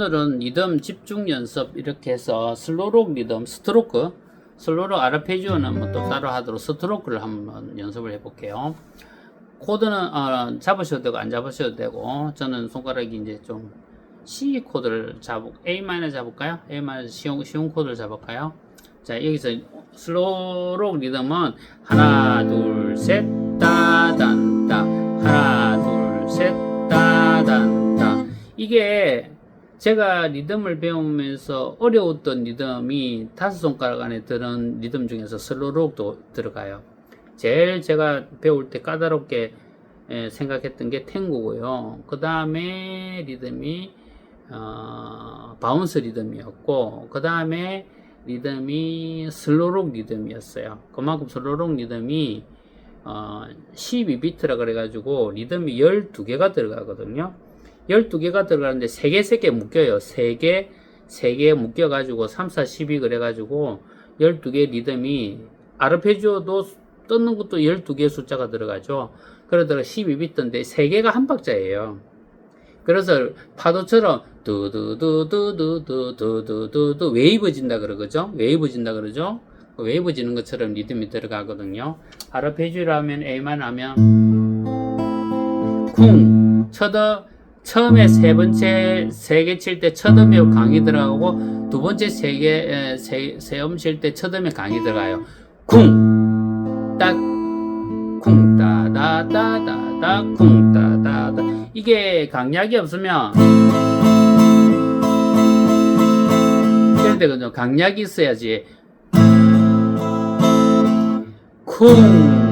오늘은 리듬 집중 연습 이렇게 해서 슬로록 리듬 스트로크 슬로록 아르페지오는 뭐 또 따로 하도록 스트로크를 한번 연습을 해볼게요. 코드는 어, 잡으셔도 되고 안 잡으셔도 되고 저는 손가락이 이제 좀 C 코드를 잡고 A 마이너 잡을까요? A 마이너 쉬운, 쉬운 코드를 잡을까요? 자 여기서 슬로록 리듬은 하나 둘 셋 따단따 하나 둘 셋 따단따 이게 제가 리듬을 배우면서 어려웠던 리듬이 다섯 손가락 안에 드는 리듬 중에서 슬로록도 들어가요. 제일 제가 배울 때 까다롭게 에, 생각했던 게 탱고고요. 그 다음에 리듬이 어, 바운스 리듬이었고 그 다음에 리듬이 슬로록 리듬이었어요. 그만큼 슬로록 리듬이 어, 12비트라 그래가지고 리듬이 12개가 들어가거든요. 12개가 들어가는데 3개, 3개 묶여요. 3개, 3개 묶여가지고 3, 4, 12 그래가지고 12개 리듬이 아르페지오도 뜯는 것도 12개 숫자가 들어가죠. 그러다가 12비트인데 3개가 한 박자예요. 그래서 파도처럼 두두두두두두두두두 웨이브 진다 그러죠. 웨이브 진다 그러죠. 그 웨이브 지는 것처럼 리듬이 들어가거든요. 아르페지오라면 A만 하면 쿵 쳐더 처음에 세 번째 세개칠때 첫음에 강이 들어가고 두 번째 세개세세음 칠 때 첫음에 강이 들어가요. 쿵 딱 쿵 따다다다다 쿵따다다. 이게 강약이 없으면 이럴 때 그죠 강약이 있어야지. 쿵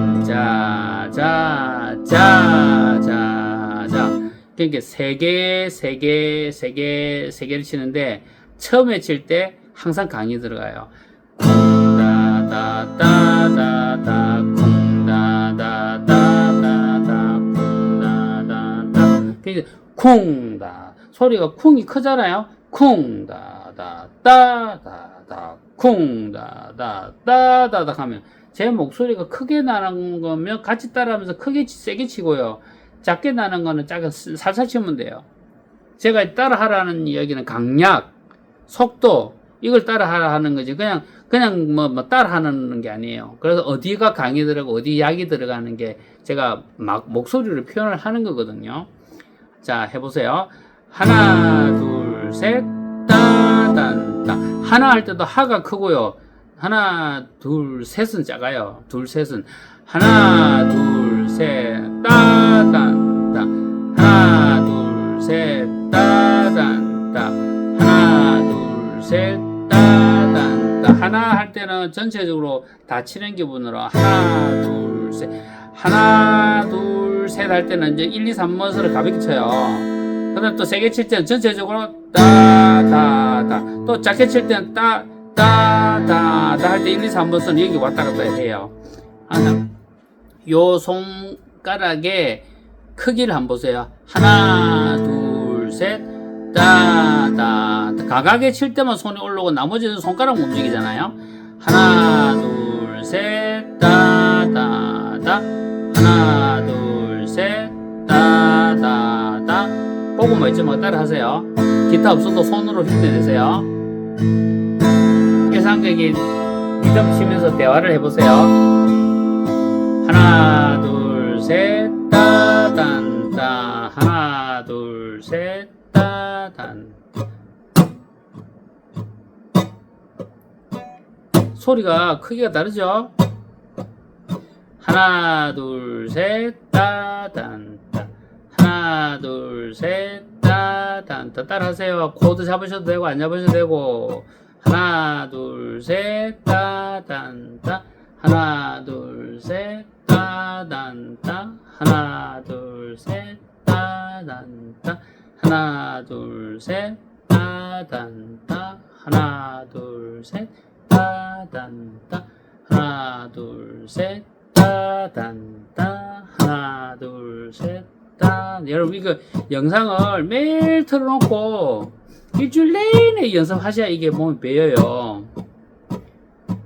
그러니까 세 개, 세 개, 세 개, 세 개를 치는데 처음에 칠 때 항상 강이 들어가요. 쿵다다다다다 쿵다다다다다 쿵다다다 그러니까 쿵다 소리가 쿵이 크잖아요. 쿵다다다다다 쿵다다다다다 하면 제 목소리가 크게 나는 거면 같이 따라하면서 크게 치- 세게 치고요. 작게 나는 거는 작게 살살 치면 돼요. 제가 따라 하라는 이야기는 강약, 속도 이걸 따라 하라 하는 거지. 그냥 그냥 뭐, 뭐 따라 하는 게 아니에요. 그래서 어디가 강이 들어가고 어디 약이 들어가는 게 제가 막 목소리로 표현을 하는 거거든요. 자, 해보세요. 하나, 둘, 셋, 따 단, 따. 하나 할 때도 하가 크고요. 하나, 둘, 셋은 작아요. 둘, 셋은. 하나, 둘, 셋, 따단, 따. 하나, 둘, 셋, 따단, 따. 하나, 둘, 셋, 따단, 따. 하나 할 때는 전체적으로 다 치는 기분으로 하나, 둘, 셋. 하나, 둘, 셋 할 때는 이제 1, 2, 3번서를 가볍게 쳐요. 그 다음 또 세게 칠 때는 전체적으로 따, 다, 다. 또 작게 칠 때는 따, 따, 다, 다 할 때 1, 2, 3번 선 여기 왔다 갔다 해요. 하나. 요 손가락의 크기를 한번 보세요. 하나, 둘, 셋, 따, 다. 가각에 칠 때만 손이 올라오고 나머지는 손가락 움직이잖아요. 하나, 둘, 셋, 따, 다, 다. 하나, 둘, 셋, 따, 다, 다. 보고 뭐 있지 뭐 따라 하세요. 기타 없어도 손으로 힘내세요. 계산객이 리듬 치면서 대화를 해보세요. 하나, 둘, 셋, 따단, 따. 하나, 둘, 셋, 따단. 소리가 크기가 다르죠? 하나, 둘, 셋, 따단, 따. 하나, 둘, 셋, 따단, 따. 따라하세요. 코드 잡으셔도 되고, 안 잡으셔도 되고. 하나, 둘, 셋, 따단, 따. 하나, 둘, 셋, 따단, 따. 하나, 둘, 셋, 따단, 따. 하나, 둘, 셋, 따단, 따. 하나, 둘, 셋, 따단, 따. 하나, 둘, 셋, 따단, 따. 하나, 둘, 셋, 따. 여러분, 이거 영상을 매일 틀어놓고 일주일 내내 연습하셔야 이게 몸이 배워요.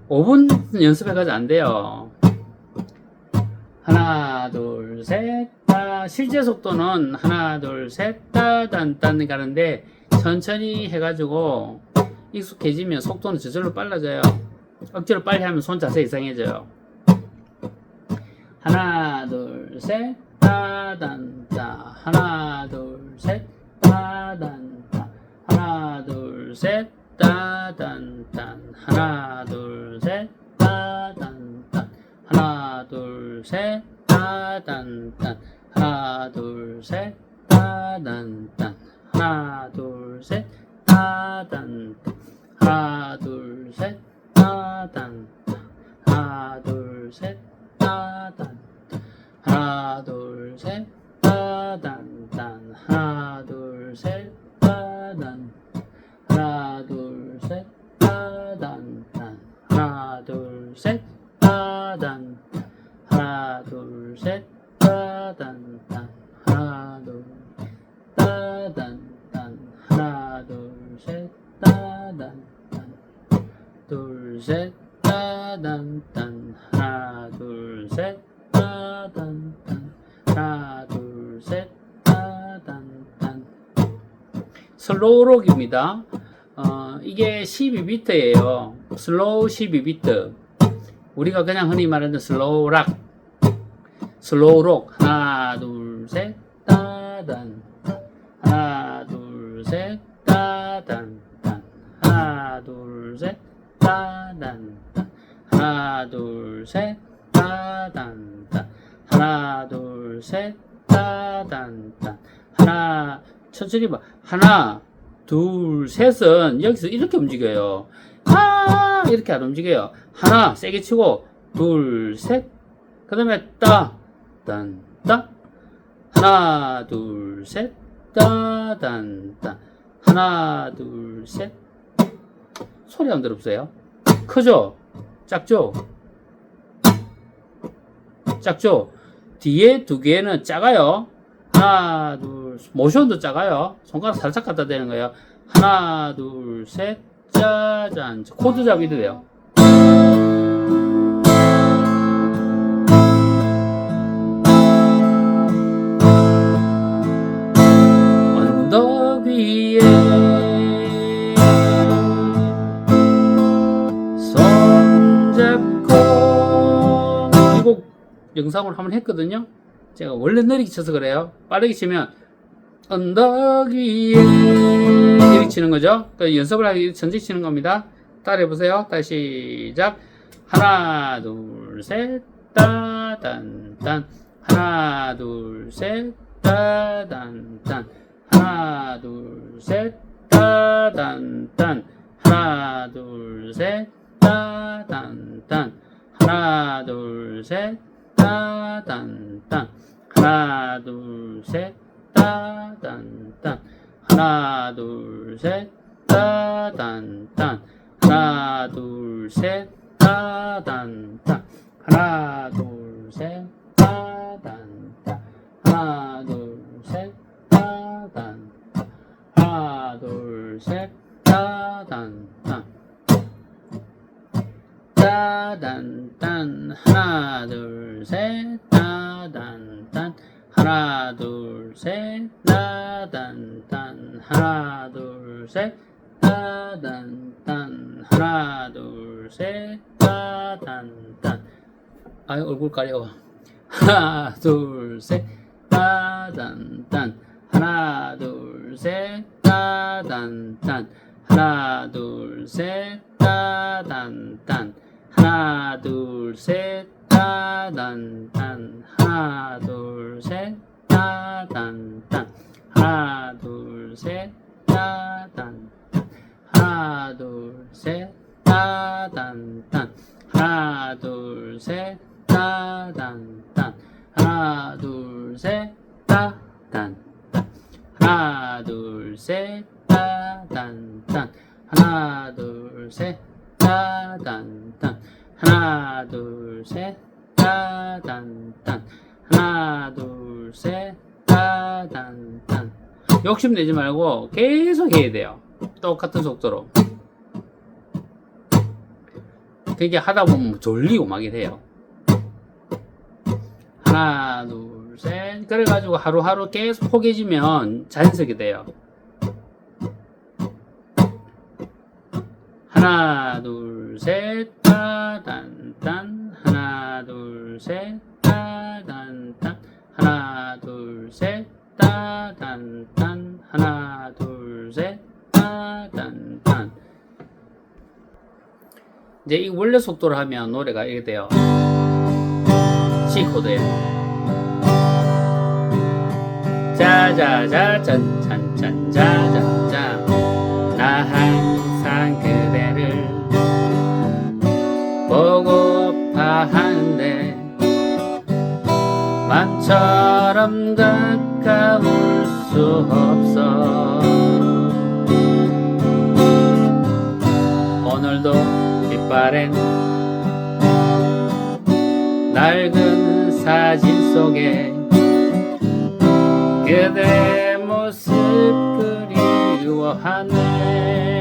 5분 연습해가지고 안 돼요. 하나, 둘, 셋, 따. 실제 속도는 하나, 둘, 셋, 따, 단, 단 가는데 천천히 해가지고 익숙해지면 속도는 저절로 빨라져요. 억지로 빨리 하면 손 자세 이상해져요. 하나, 둘, 셋, 따단따. 하나, 둘, 셋, 따단따. 하나, 둘, 셋, 따단딴. 하나, 둘, 셋, 따단딴. 하나, 둘, 셋, 따단딴. 하나, 둘, 셋, 따단딴. 하나, 둘, 셋, 따단딴. 하나, 둘, 셋, 따단. 하나, 둘, 셋, 따단. 하나, 둘, 셋, 따단, 딴. 하나, 둘, 셋, 따단. 하나, 둘, 셋, 따단, 딴. 하나, 둘, 셋, 따단. 셋, 따단, 딴. 하나, 둘, 따단, 딴. 하나, 둘, 셋, 따단, 딴. 둘, 셋, 따단, 딴. 하나, 둘, 셋, 따단, 딴. 하나, 둘, 셋, 따단, 딴. 슬로우록입니다. 어, 이게 12비트예요. 슬로우 12비트. 우리가 그냥 흔히 말하는 슬로우 락. 슬로우록. 하나, 둘, 셋, 따단. 하나, 둘, 셋, 따단. 딴. 하나, 둘, 셋, 따단. 딴. 하나, 둘, 셋, 따단. 딴. 하나, 둘, 셋, 따단. 딴. 하나, 천천히 봐. 하나, 둘, 셋은 여기서 이렇게 움직여요. 아, 이렇게 안 움직여요. 하나, 세게 치고, 둘, 셋. 그 다음에 따, 딴, 따. 하나, 둘, 셋. 따, 단, 따. 하나, 둘, 셋. 소리 한번 들어보세요. 크죠? 작죠? 작죠? 뒤에 두 개는 작아요. 하나, 둘, 모션도 작아요. 손가락 살짝 갖다 대는 거예요. 하나, 둘, 셋, 짜잔. 코드 잡이도 돼요. 위에 손잡고 이 곡 영상으로 한번 했거든요. 제가 원래 느리게 쳐서 그래요. 빠르게 치면 언덕 위에 이렇게 치는 거죠. 그 연습을 하기 전체 치는 겁니다. 따라해 보세요. 다시 시작. 하나, 둘, 셋, 따단, 딴. 하나, 둘, 셋, 따단, 딴. 하나, 둘, 셋, 따단, 딴. 하나, 둘, 셋, 따단, 딴. 하나, 둘, 셋, 따단, 딴. 하나, 둘, 셋, 따단, 딴. 하나, 둘, 셋, 따단, 딴. 하나, 둘, 셋, 따단, 딴. 하나, 둘, 셋, 둘, 셋, 따단, 딴. 따단, 딴. 하나, 둘, 셋, 따단, 딴. 하나, 둘, 셋, 따단, 딴. 하나, 둘, 셋, 따단, 딴. 하나, 둘, 셋, 따단, 딴. 아유, 얼굴 가려워. 하나, 둘, 셋, 따단, 딴. 하나, 둘, 셋, 따단, 딴. 하나, 둘, 셋, 따단, 딴. 하나, 둘, 셋, 따단, 딴. 하나, 둘, 셋, 따단, 딴. 하나, 둘, 셋, 따단, 딴. 하나, 둘, 셋, 따단, 딴. 하나, 둘, 셋, 따단, 딴. 하나, 둘, 셋, 따단, 딴. 하나, 둘, 셋, 따단, 딴. 하나, 둘, 셋, 따단, 딴. 하나, 둘, 셋, 따단, 딴. 하나, 둘, 셋, 따단, 딴. 욕심 내지 말고 계속 해야 돼요. 똑같은 속도로. 그게 하다 보면 졸리고 막 이래요. 하나, 둘, 셋. 그래가지고 하루하루 계속 포개지면 자연스럽게 돼요. 하나 둘셋 따단단. 하나 둘셋 따단단. 하나 둘셋 따단단. 하나 둘셋 따단단. 이제 이 원래 속도로 하면 노래가 이렇게 돼요. C 코드예요 자자자 짠짠짠 자자자. 나 항상 그대를 보고파 하는데 맘처럼 가까울 수 없어. 오늘도 빛바랜 낡은 사진 속에 그대 모습 그리워하네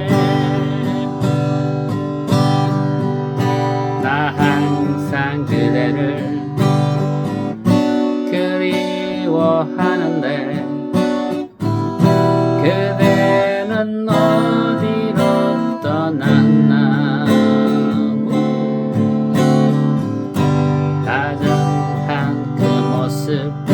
모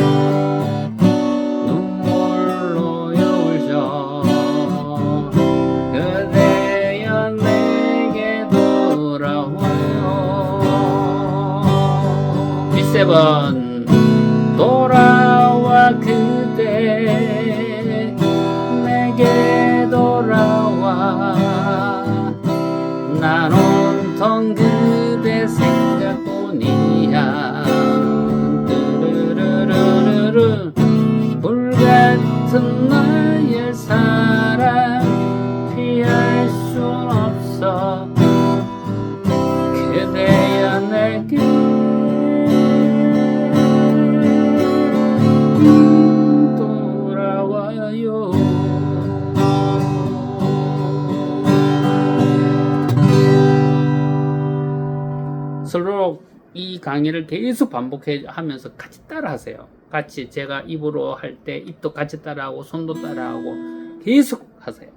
강의를 계속 반복해 하면서 같이 따라 하세요. 같이 제가 입으로 할 때 입도 같이 따라하고 손도 따라하고 계속 하세요.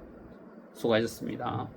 수고하셨습니다.